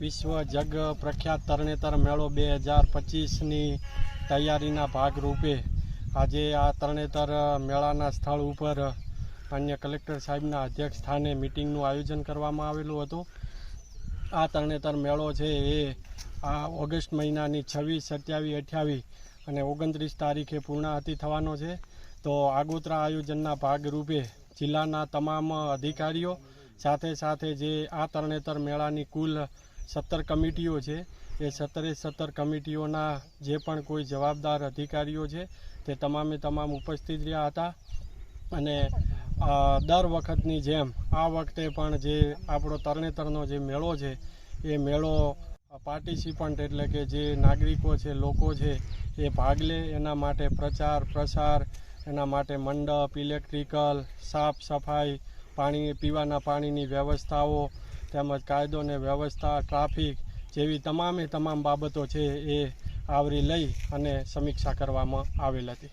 વિશ્વ જગ પ્રખ્યાત તરણેતર મેળો બે હજાર પચીસની તૈયારીના ભાગરૂપે આજે આ તરણેતર મેળાના સ્થળ ઉપર માન્ય કલેક્ટર સાહેબના અધ્યક્ષ સ્થાને મિટિંગનું આયોજન કરવામાં આવેલું હતું. આ તરણેતર મેળો છે એ આ ઓગસ્ટ મહિનાની છવ્વીસ, સત્યાવીસ, અઠ્યાવીસ અને ઓગણત્રીસ તારીખે પૂર્ણાહતિ થવાનો છે. તો આગોતરા આયોજનના ભાગરૂપે જિલ્લાના તમામ અધિકારીઓ સાથે સાથે જે આ તરણેતર મેળાની કુલ સત્તર કમિટીઓ છે. એ સત્તરે સત્તર કમિટીઓના જે પણ કોઈ જવાબદાર અધિકારીઓ છે, તે તમામે તમામ ઉપસ્થિત રહ્યા હતા. અને દર વખતની જેમ આ વખતે પણ જે આપણો તરણેતરનો જે મેળો છે, એ મેળો પાર્ટિસિપન્ટ એટલે કે જે નાગરિકો છે, લોકો છે, એ ભાગ લે. એના માટે પ્રચાર, પ્રસાર, એના માટે મંડપ, ઇલેક્ટ્રિકલ, સાફ સફાઈ, પાણી, પીવાના પાણીની વ્યવસ્થાઓ તેમજ કાયદો ને વ્યવસ્થા, ટ્રાફિક જેવી તમામે તમામ બાબતો છે એ આવરી લઈ અને સમીક્ષા કરવામાં આવેલ હતી.